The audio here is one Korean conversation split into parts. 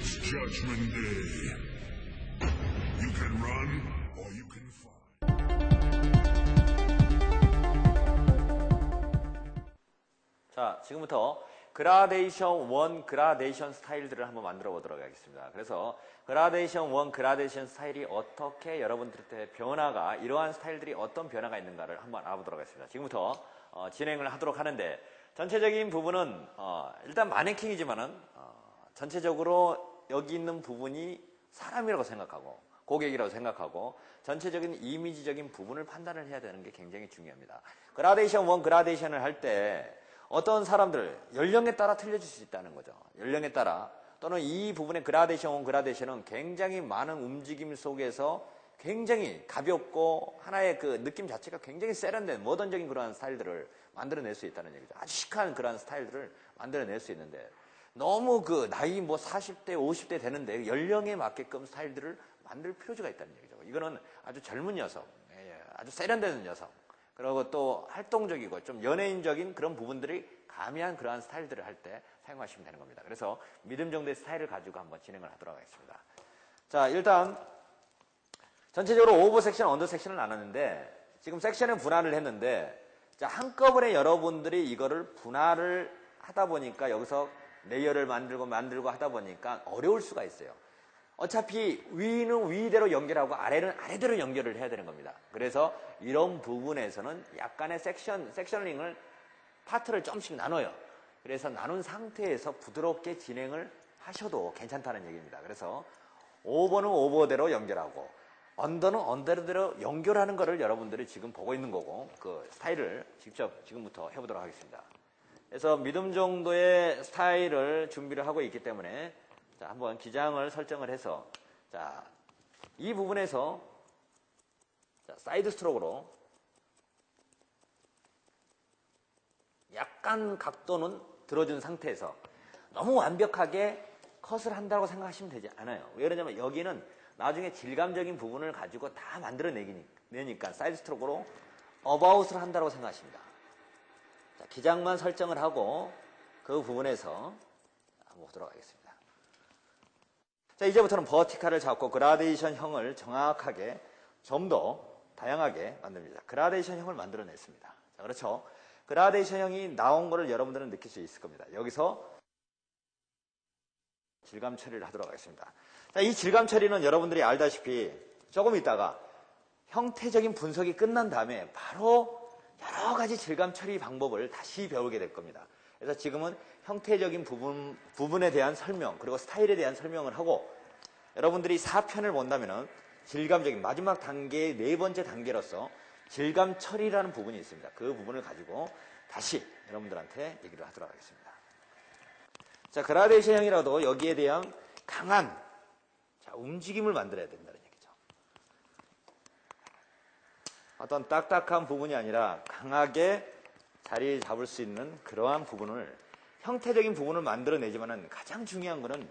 It's Judgment Day. You can run, or you can fight. 자, 지금부터 그라데이션 1 그라데이션 스타일들을 한번 만들어 보도록 하겠습니다. 그래서 그라데이션 1 그라데이션 스타일이 어떻게 여러분들한테 변화가 이러한 스타일들이 어떤 변화가 있는가를 한번 알아보도록 하겠습니다. 지금부터 어, 진행을 하도록 하는데 전체적인 부분은 어, 일단 마네킹이지만은 어, 전체적으로 여기 있는 부분이 사람이라고 생각하고 고객이라고 생각하고 전체적인 이미지적인 부분을 판단을 해야 되는 게 굉장히 중요합니다. 그라데이션 1 그라데이션을 할 때 어떤 사람들 연령에 따라 틀려질 수 있다는 거죠. 연령에 따라 또는 이 부분의 그라데이션 1 그라데이션은 굉장히 많은 움직임 속에서 굉장히 가볍고 하나의 그 느낌 자체가 굉장히 세련된 모던적인 그러한 스타일들을 만들어낼 수 있다는 얘기죠. 아주 시크한 그러한 스타일들을 만들어낼 수 있는데 너무 그 나이 뭐 40대, 50대 되는데 연령에 맞게끔 스타일들을 만들 필요가 있다는 얘기죠. 이거는 아주 젊은 여성, 예, 예, 아주 세련되는 여성, 그리고 또 활동적이고 좀 연예인적인 그런 부분들이 가미한 그러한 스타일들을 할 때 사용하시면 되는 겁니다. 그래서 믿음 정도의 스타일을 가지고 한번 진행을 하도록 하겠습니다. 자, 일단 전체적으로 오버 섹션, 언더 섹션을 나눴는데 지금 섹션을 분할을 했는데 자, 한꺼번에 여러분들이 이거를 분할을 하다 보니까 여기서 레이어를 만들고 만들고 하다 보니까 어려울 수가 있어요. 어차피 위는 위대로 연결하고 아래는 아래대로 연결을 해야 되는 겁니다. 그래서 이런 부분에서는 약간의 섹션, 섹셔닝을 파트를 좀씩 나눠요. 그래서 나눈 상태에서 부드럽게 진행을 하셔도 괜찮다는 얘기입니다. 그래서 오버는 오버대로 연결하고 언더는 언더대로 연결하는 거를 여러분들이 지금 보고 있는 거고 그 스타일을 직접 지금부터 해보도록 하겠습니다. 그래서 믿음 정도의 스타일을 준비를 하고 있기 때문에 자, 한번 기장을 설정을 해서 자, 이 부분에서 자, 사이드 스트로크로 약간 각도는 들어준 상태에서 너무 완벽하게 컷을 한다고 생각하시면 되지 않아요. 왜 그러냐면 여기는 나중에 질감적인 부분을 가지고 다 만들어내니까 사이드 스트로크로 어바웃을 한다고 생각하십니다. 자, 기장만 설정을 하고 그 부분에서 한번 보도록 하겠습니다. 자, 이제부터는 버티칼을 잡고 그라데이션 형을 정확하게 좀 더 다양하게 만듭니다. 그라데이션 형을 만들어냈습니다. 자, 그렇죠. 그라데이션 형이 나온 거를 여러분들은 느낄 수 있을 겁니다. 여기서 질감 처리를 하도록 하겠습니다. 자, 이 질감 처리는 여러분들이 알다시피 조금 있다가 형태적인 분석이 끝난 다음에 바로 여러 가지 질감 처리 방법을 다시 배우게 될 겁니다. 그래서 지금은 형태적인 부분, 부분에 대한 설명, 그리고 스타일에 대한 설명을 하고 여러분들이 4편을 본다면은 질감적인 마지막 단계의 네 번째 단계로서 질감 처리라는 부분이 있습니다. 그 부분을 가지고 다시 여러분들한테 얘기를 하도록 하겠습니다. 자, 그라데이션형이라도 여기에 대한 강한 자, 움직임을 만들어야 된다는 얘기죠. 어떤 딱딱한 부분이 아니라 강하게 자리 잡을 수 있는 그러한 부분을 형태적인 부분을 만들어내지만은 가장 중요한 것은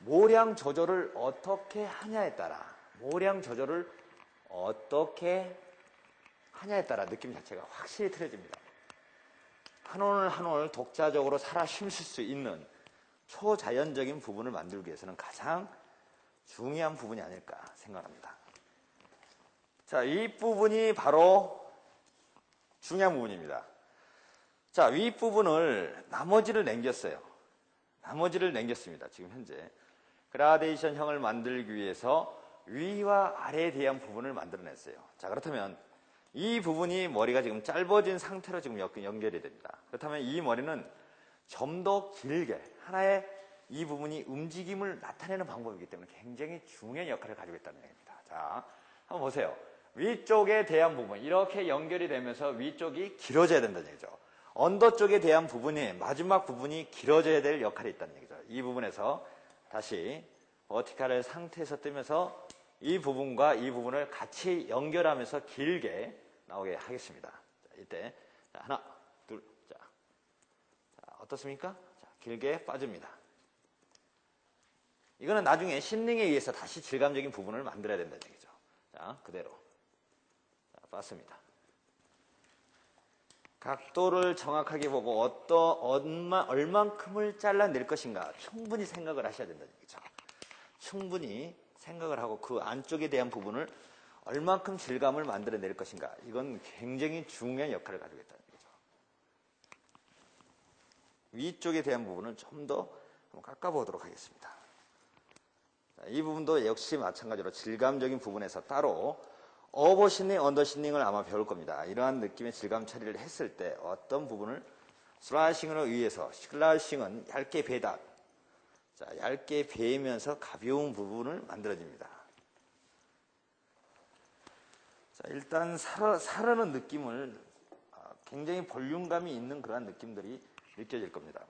모량 조절을 어떻게 하냐에 따라 모량 조절을 어떻게 하냐에 따라 느낌 자체가 확실히 틀어집니다. 한 올 한 올 독자적으로 살아 쉴수 있는 초자연적인 부분을 만들기 위해서는 가장 중요한 부분이 아닐까 생각합니다. 자, 이 부분이 바로 중요한 부분입니다. 자, 윗부분을 나머지를 남겼어요. 나머지를 남겼습니다. 지금 현재. 그라데이션 형을 만들기 위해서 위와 아래에 대한 부분을 만들어냈어요. 자, 그렇다면 이 부분이 머리가 지금 짧아진 상태로 지금 연결이 됩니다. 그렇다면 이 머리는 좀 더 길게 하나의 이 부분이 움직임을 나타내는 방법이기 때문에 굉장히 중요한 역할을 가지고 있다는 얘기입니다. 자, 한번 보세요. 위쪽에 대한 부분 이렇게 연결이 되면서 위쪽이 길어져야 된다는 얘기죠. 언더 쪽에 대한 부분이 마지막 부분이 길어져야 될 역할이 있다는 얘기죠. 이 부분에서 다시 버티칼을 상태에서 뜨면서 이 부분과 이 부분을 같이 연결하면서 길게 나오게 하겠습니다. 자, 이때 자, 하나, 둘, 자, 자 어떻습니까? 자, 길게 빠집니다. 이거는 나중에 심링에 의해서 다시 질감적인 부분을 만들어야 된다는 얘기죠. 자, 그대로 자, 빠습니다. 각도를 정확하게 보고 어떠, 얼마, 얼만큼을 잘라낼 것인가 충분히 생각을 하셔야 된다는 얘기죠. 충분히 생각을 하고 그 안쪽에 대한 부분을 얼만큼 질감을 만들어낼 것인가 이건 굉장히 중요한 역할을 가지고 있다는 얘기죠. 위쪽에 대한 부분은 좀 더 깎아보도록 하겠습니다. 자, 이 부분도 역시 마찬가지로 질감적인 부분에서 따로 오버신닝, 언더신닝을 아마 배울 겁니다. 이러한 느낌의 질감 처리를 했을 때 어떤 부분을 슬라이싱으로 의해서 슬라이싱은 얇게 베다. 자, 얇게 베면서 가벼운 부분을 만들어집니다. 자, 일단 살아, 살아는 느낌을 아, 굉장히 볼륨감이 있는 그러한 느낌들이 느껴질 겁니다.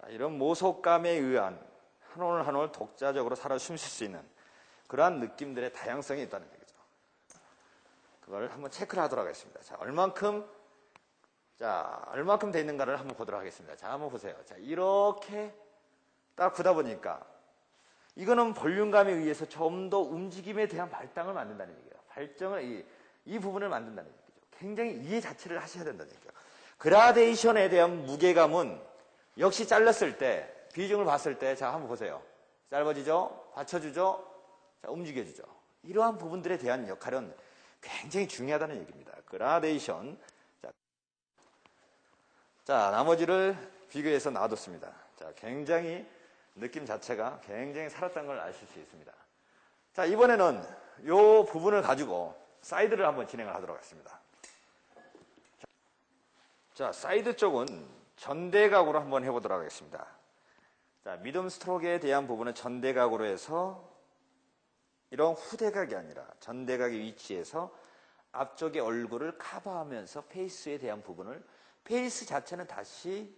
자, 이런 모속감에 의한 한 올 한 올 독자적으로 살아 숨쉴 수 있는 그러한 느낌들의 다양성이 있다는 얘기죠. 그걸 한번 체크를 하도록 하겠습니다. 자, 얼만큼, 자, 얼만큼 돼 있는가를 한번 보도록 하겠습니다. 자, 한번 보세요. 자, 이렇게 딱 보다 보니까 이거는 볼륨감에 의해서 좀 더 움직임에 대한 발당을 만든다는 얘기예요. 발정을, 이, 이 부분을 만든다는 얘기죠. 굉장히 이해 자체를 하셔야 된다는 얘기예요. 그라데이션에 대한 무게감은 역시 잘랐을 때, 비중을 봤을 때, 자, 한번 보세요. 짧아지죠? 받쳐주죠? 자, 움직여주죠. 이러한 부분들에 대한 역할은 굉장히 중요하다는 얘기입니다. 그라데이션. 자, 자, 나머지를 비교해서 놔뒀습니다. 자, 굉장히 느낌 자체가 굉장히 살았다는 걸 아실 수 있습니다. 자, 이번에는 이 부분을 가지고 사이드를 한번 진행을 하도록 하겠습니다. 자, 사이드 쪽은 전대각으로 한번 해보도록 하겠습니다. 자, 미듬 스트로크에 대한 부분은 전대각으로 해서 이런 후대각이 아니라 전대각의 위치에서 앞쪽의 얼굴을 커버하면서 페이스에 대한 부분을 페이스 자체는 다시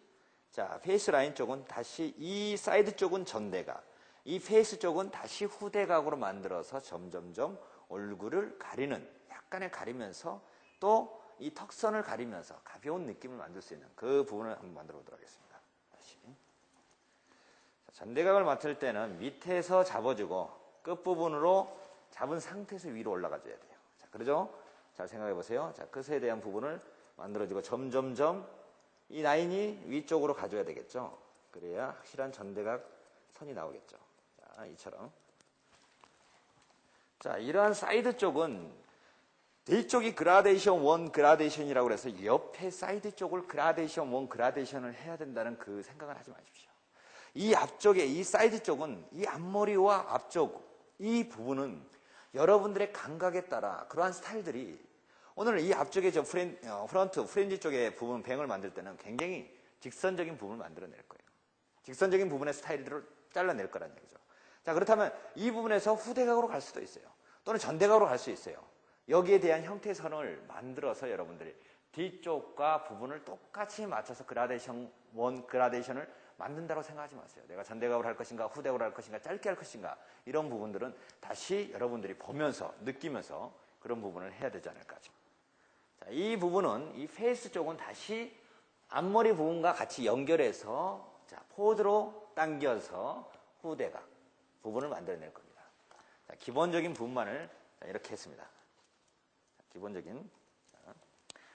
자 페이스 라인 쪽은 다시 이 사이드 쪽은 전대각 이 페이스 쪽은 다시 후대각으로 만들어서 점점점 얼굴을 가리는 약간의 가리면서 또 이 턱선을 가리면서 가벼운 느낌을 만들 수 있는 그 부분을 한번 만들어 보도록 하겠습니다. 다시. 자, 전대각을 맡을 때는 밑에서 잡아주고 끝부분으로 잡은 상태에서 위로 올라가줘야 돼요. 자, 그러죠? 잘 생각해 보세요. 자, 끝에 대한 부분을 만들어주고 점점점 이 라인이 위쪽으로 가줘야 되겠죠? 그래야 확실한 전대각 선이 나오겠죠. 자, 이처럼. 자, 이러한 사이드 쪽은 뒤쪽이 그라데이션 원 그라데이션이라고 그래서 옆에 사이드 쪽을 그라데이션 원 그라데이션을 해야 된다는 그 생각을 하지 마십시오. 이 앞쪽에 이 사이드 쪽은 이 앞머리와 앞쪽 이 부분은 여러분들의 감각에 따라 그러한 스타일들이 오늘 이 앞쪽에 저 프렌, 어, 프런트 프렌지 쪽에 부분 뱅을 만들 때는 굉장히 직선적인 부분을 만들어낼 거예요. 직선적인 부분의 스타일들을 잘라낼 거라는 얘기죠. 자 그렇다면 이 부분에서 후대각으로 갈 수도 있어요. 또는 전대각으로 갈 수 있어요. 여기에 대한 형태 선을 만들어서 여러분들이 뒤쪽과 부분을 똑같이 맞춰서 그라데이션 원 그라데이션을 만든다고 생각하지 마세요. 내가 전대각으로 할 것인가 후대각으로 할 것인가 짧게 할 것인가 이런 부분들은 다시 여러분들이 보면서 느끼면서 그런 부분을 해야 되지 않을까. 자, 이 부분은 이 페이스 쪽은 다시 앞머리 부분과 같이 연결해서 자, 포드로 당겨서 후대각 부분을 만들어낼 겁니다. 자, 기본적인 부분만을 자, 이렇게 했습니다. 기본적인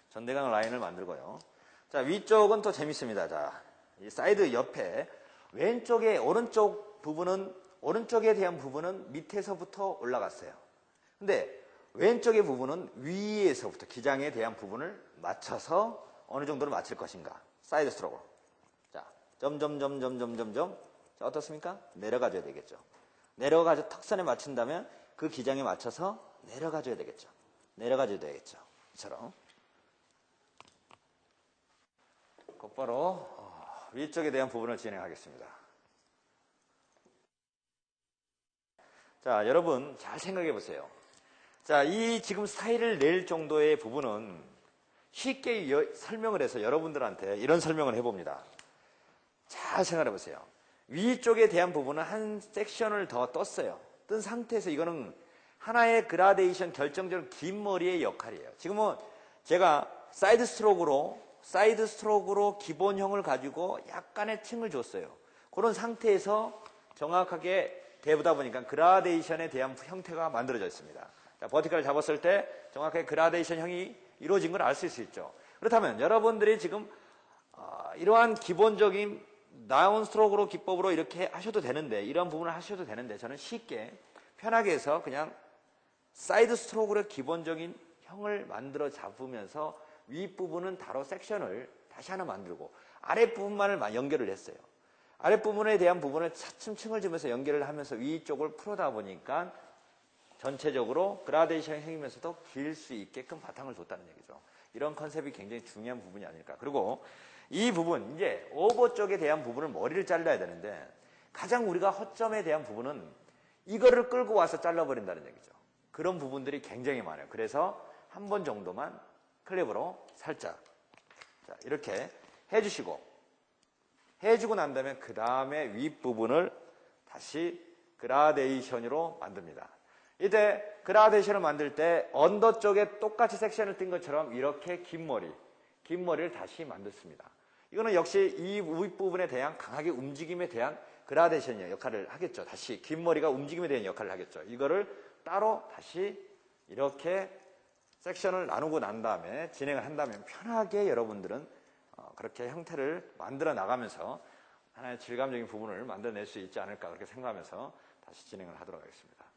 전대강 라인을 만들고요. 자, 위쪽은 또 재밌습니다. 자, 이 사이드 옆에 왼쪽에 오른쪽 부분은 오른쪽에 대한 부분은 밑에서부터 올라갔어요. 근데 왼쪽의 부분은 위에서부터 기장에 대한 부분을 맞춰서 어느 정도로 맞출 것인가? 사이드 스트로크. 자, 점점점점점점점. 자, 어떻습니까? 내려가줘야 되겠죠. 내려가서 턱선에 맞춘다면 그 기장에 맞춰서 내려가줘야 되겠죠. 내려가줘야 되겠죠. 이처럼. 곧바로 어, 위쪽에 대한 부분을 진행하겠습니다. 자, 여러분 잘 생각해 보세요. 자, 이 지금 스타일을 낼 정도의 부분은 쉽게 여, 설명을 해서 여러분들한테 이런 설명을 해봅니다. 잘 생각해 보세요. 위쪽에 대한 부분은 한 섹션을 더 떴어요. 뜬 상태에서 이거는 하나의 그라데이션 결정적인 긴 머리의 역할이에요. 지금은 제가 사이드 스트로크로 사이드 스트로크로 기본형을 가지고 약간의 층을 줬어요. 그런 상태에서 정확하게 대보다 보니까 그라데이션에 대한 형태가 만들어져 있습니다. 자, 버티컬을 잡았을 때 정확하게 그라데이션 형이 이루어진 걸 알 수 있죠. 그렇다면 여러분들이 지금 어, 이러한 기본적인 다운 스트로크로 기법으로 이렇게 하셔도 되는데 이런 부분을 하셔도 되는데 저는 쉽게 편하게 해서 그냥 사이드 스트로크로 기본적인 형을 만들어 잡으면서 윗부분은 바로 섹션을 다시 하나 만들고 아랫부분만을 마- 연결을 했어요. 아랫부분에 대한 부분을 차츰 층을 주면서 연결을 하면서 위쪽을 풀어다 보니까 전체적으로 그라데이션이 생기면서도 길 수 있게끔 바탕을 뒀다는 얘기죠. 이런 컨셉이 굉장히 중요한 부분이 아닐까. 그리고 이 부분, 이제 오버 쪽에 대한 부분을 머리를 잘라야 되는데 가장 우리가 허점에 대한 부분은 이거를 끌고 와서 잘라버린다는 얘기죠. 그런 부분들이 굉장히 많아요. 그래서 한 번 정도만 클립으로 살짝 자, 이렇게 해주시고 해주고 난 다음에 그 다음에 윗부분을 다시 그라데이션으로 만듭니다. 이때 그라데이션을 만들 때 언더 쪽에 똑같이 섹션을 띈 것처럼 이렇게 긴 머리, 긴 머리를 다시 만들습니다. 이거는 역시 이 윗부분에 대한 강하게 움직임에 대한 그라데이션 역할을 하겠죠. 다시 긴 머리가 움직임에 대한 역할을 하겠죠. 이거를 따로 다시 이렇게 섹션을 나누고 난 다음에 진행을 한다면 편하게 여러분들은 어, 그렇게 형태를 만들어 나가면서 하나의 질감적인 부분을 만들어낼 수 있지 않을까 그렇게 생각하면서 다시 진행을 하도록 하겠습니다.